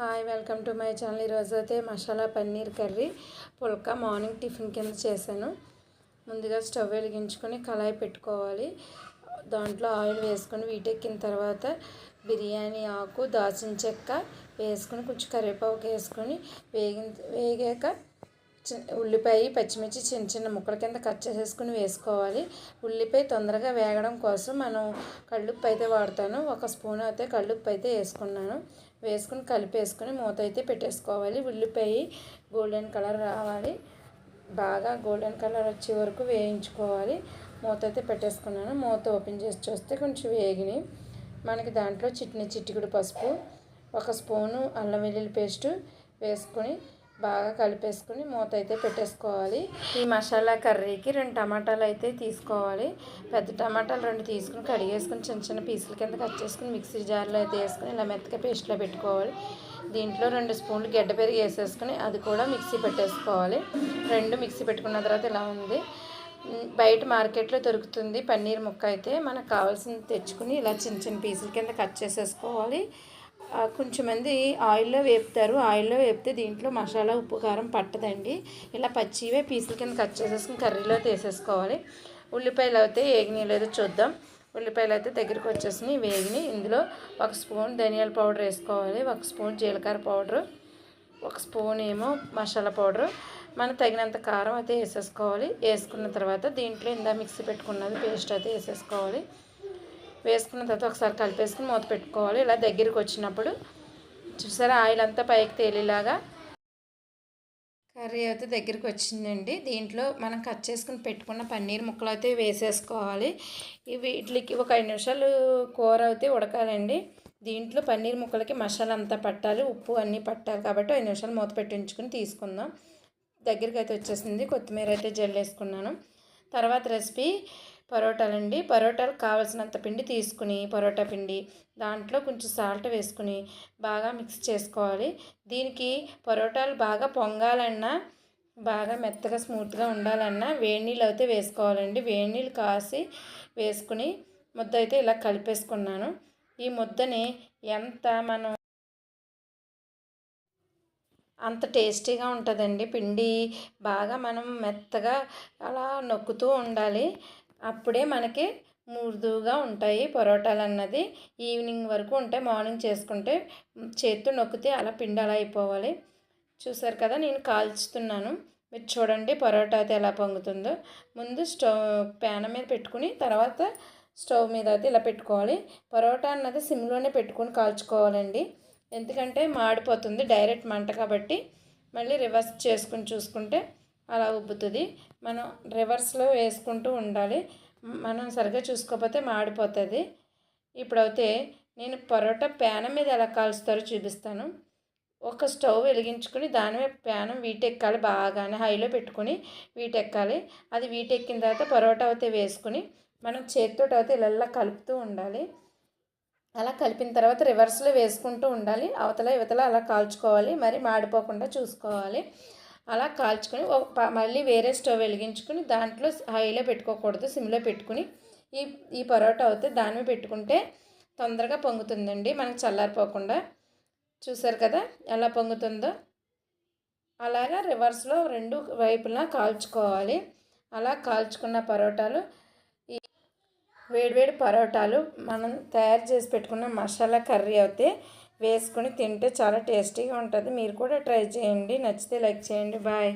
Hi welcome to my channel ఈరోజు అయితే masala paneer curry. Pulka morning tiffin కింద చేశాను. ముందుగా స్టవ్ వెలిగించుకొని కళాయి పెట్టుకోవాలి. దాంట్లో ఆయిల్ వేసుకొని వీటెక్కిన తర్వాత బిర్యానీ ఆకు దాచిన చెక్క వేసుకొని కొంచెం కరివేపాకు వేసుకొని వేగి వేగాక ఉల్లిపాయ పచ్చిమిర్చి చిన్న చిన్న ముక్కల కింద కట్ చేసేసుకుని వేసుకోవాలి. ఉల్లిపాయ తొందరగా వేగడం కోసం మనం కళ్ళుప్పు అయితే వాడతాను. ఒక స్పూన్ అయితే కళ్ళుప్పు అయితే వేసుకున్నాను. వేసుకుని కలిపేసుకొని మూత అయితే పెట్టేసుకోవాలి. ఉల్లిపాయ గోల్డెన్ కలర్ రావాలి. బాగా గోల్డెన్ కలర్ వచ్చే వరకు వేయించుకోవాలి. మూత అయితే పెట్టేసుకున్నాను. మూత ఓపెన్ చేసి చూస్తే కొంచెం వేగినాయి. మనకి దాంట్లో చిట్ని చిటికుడు పసుపు ఒక స్పూను అల్లం వెల్లుల్లి పేస్టు వేసుకొని బాగా కలిపేసుకుని మూత అయితే పెట్టేసుకోవాలి. ఈ మసాలా కర్రీకి రెండు టమాటాలు అయితే తీసుకోవాలి. పెద్ద టమాటాలు రెండు తీసుకుని కడిగేసుకుని చిన్న చిన్న పీసుల కింద కట్ చేసుకుని మిక్సీ జార్లో అయితే వేసుకుని ఇలా మెత్తగా పేస్ట్లో పెట్టుకోవాలి. దీంట్లో రెండు స్పూన్లు గడ్డ పెరిగి వేసేసుకుని అది కూడా మిక్సీ పెట్టేసుకోవాలి. రెండు మిక్సీ పెట్టుకున్న తర్వాత ఇలా ఉంది. బయట మార్కెట్లో దొరుకుతుంది పన్నీర్ ముక్క అయితే. మనకు కావాల్సింది తెచ్చుకుని ఇలా చిన్న చిన్న పీసుల కింద కట్ చేసేసుకోవాలి. కొంచెం మంది ఆయిల్లో వేపుతారు. ఆయిల్లో వేపితే దీంట్లో మసాలా ఉప్పు కారం పట్టదండి. ఇలా పచ్చివే పీసుల కింద కట్ చేసేసుకుని కర్రీలో తీసేసుకోవాలి. ఉల్లిపాయలు అయితే ఏగినాయి లేదో చూద్దాం. ఉల్లిపాయలు అయితే దగ్గరికి వచ్చేసినాయి వేగిని ఇందులో ఒక స్పూన్ ధనియాల పౌడర్ వేసుకోవాలి. ఒక స్పూన్ జీలకర్ర పౌడరు. ఒక స్పూన్ ఏమో మసాలా పౌడరు. మనం తగినంత కారం అయితే వేసేసుకోవాలి. వేసుకున్న తర్వాత దీంట్లో ఇందా మిక్సీ పెట్టుకున్నది పేస్ట్ అయితే వేసేసుకోవాలి. వేసుకున్న తర్వాత ఒకసారి కలిపేసుకుని మూత పెట్టుకోవాలి. ఇలా దగ్గరికి వచ్చినప్పుడు చూసారా ఆయిల్ అంతా పైకి తేలిలాగా కర్రీ అయితే దగ్గరికి వచ్చిందండి. దీంట్లో మనం కట్ చేసుకుని పెట్టుకున్న పన్నీర్ ముక్కలు అయితే వేసేసుకోవాలి. వీటికి ఒక ఐదు నిమిషాలు కూర అయితే ఉడకాలండి. దీంట్లో పన్నీర్ ముక్కలకి మసాలా అంతా పట్టాలి ఉప్పు అన్నీ పట్టాలి కాబట్టి ఐదు నిమిషాలు మూత పెట్టించుకుని తీసుకుందాం. దగ్గరికి అయితే వచ్చేసింది. కొత్తిమీర అయితే జల్లేసుకున్నాను. తర్వాత రెసిపీ పరోటాలండి. పరోటాలు కావాల్సినంత పిండి తీసుకుని పరోటా పిండి దాంట్లో కొంచెం సాల్ట్ వేసుకుని బాగా మిక్స్ చేసుకోవాలి. దీనికి పరోటాలు బాగా పొంగాలన్నా బాగా మెత్తగా స్మూత్గా ఉండాలన్నా వేడి నీళ్ళు అయితే వేసుకోవాలండి. వేడి నీళ్ళు కాసి వేసుకుని ముద్ద అయితే ఇలా కలిపేసుకున్నాను. ఈ ముద్దని ఎంత మనం అంత టేస్టీగా ఉంటుందండి. పిండి బాగా మనం మెత్తగా అలా నొక్కుతూ ఉండాలి. అప్పుడే మనకి మృదువుగా ఉంటాయి పరోటాలు అన్నది ఈవినింగ్ వరకు ఉంటాయి మార్నింగ్ చేసుకుంటే చేతితో నొక్కితే అలా పిండి అలా అయిపోవాలి. చూసారు కదా నేను కాల్చుతున్నాను. మీరు చూడండి పరోటా అయితే ఎలా పొంగుతుందో. ముందు స్టవ్ ప్యాన్ మీద పెట్టుకుని తర్వాత స్టవ్ మీద అయితే ఇలా పెట్టుకోవాలి. పరోటా అన్నది సిమ్లోనే పెట్టుకొని కాల్చుకోవాలండి. ఎందుకంటే మాడిపోతుంది డైరెక్ట్ మంట కాబట్టి. మళ్ళీ రివర్స్ చేసుకుని చూసుకుంటే అలా ఉబ్బుతుంది. మనం రివర్స్లో వేసుకుంటూ ఉండాలి. మనం సరిగ్గా చూసుకోకపోతే మాడిపోతుంది. ఇప్పుడైతే నేను పరోటా ప్యాన్ మీద ఎలా కాల్స్తారో చూపిస్తాను. ఒక స్టవ్ వెలిగించుకుని దాని మీద ప్యానం వీటెక్కాలి బాగానే హైలో పెట్టుకుని వీటెక్కాలి. అది వీటెక్కిన తర్వాత పరోటా అయితే వేసుకుని మనం చేతితో అయితే ఇలా కలుపుతూ ఉండాలి. అలా కలిపిన తర్వాత రివర్స్లో వేసుకుంటూ ఉండాలి. అవతల ఇవతల అలా కాల్చుకోవాలి. మరి మాడిపోకుండా చూసుకోవాలి. అలా కాల్చుకొని మళ్ళీ వేరే స్టవ్ వెలిగించుకుని దాంట్లో హైలో పెట్టుకోకూడదు సిమ్లో పెట్టుకుని ఈ ఈ పరోటా అయితే దాని మీద పెట్టుకుంటే తొందరగా పొంగుతుందండి. మనకు చల్లారిపోకుండా. చూసారు కదా ఎలా పొంగుతుందో? అలాగా రివర్స్లో రెండు వైపులా కాల్చుకోవాలి. అలా కాల్చుకున్న పరోటాలు ఈ వేడివేడి పరోటాలు మనం తయారు చేసి పెట్టుకున్న మసాలా కర్రీ అయితే వేసుకొని తింటే చాలా టేస్టీగా ఉంటుంది. మీరు కూడా ట్రై చేయండి. నచ్చితే లైక్ చేయండి. బాయ్.